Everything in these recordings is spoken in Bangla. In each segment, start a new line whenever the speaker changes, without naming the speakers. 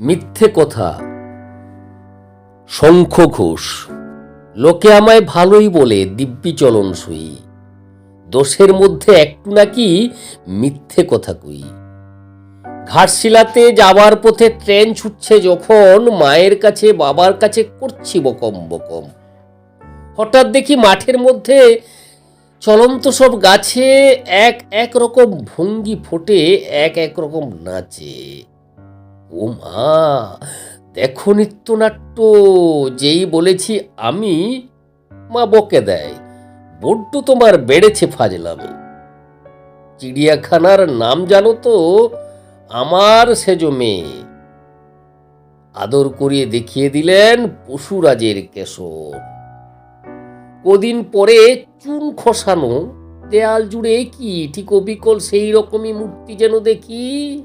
মিথ্যে কথা শঙ্খ ঘোষ লোকে আমায় ভালোই বলে, দিব্যি চলন সই। দোষের মধ্যে একটু নাকি মিথ্যে কথা কই। ঘাটশিলাতে যাবার পথে ট্রেন ছুটছে যখন, মায়ের কাছে, বাবার কাছে করছি বকম বকম। হঠাৎ দেখি মাঠের মধ্যে চলন্ত সব গাছে এক এক রকম ভঙ্গি ফোটে, এক এক রকম নাচে। ও মা, দেখো নিত্যনাট্য, যেই বলেছি আমি, মা বকে দেয়। বড্ড তোমার বেড়েছে ফাজলামি। চিড়িয়াখানার নাম জানো তো, আমার সেজ মেয়ে। আদর করিয়ে দেখিয়ে দিলেন পশুরাজের কেশর। কদিন পরে চুন খসানো, দেয়াল জুড়ে কি, ঠিক অবিকল সেই রকমই মূর্তি যেন দেখি।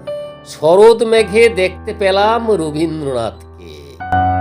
शरद मेघे देखते पेलम रवीन्द्रनाथ के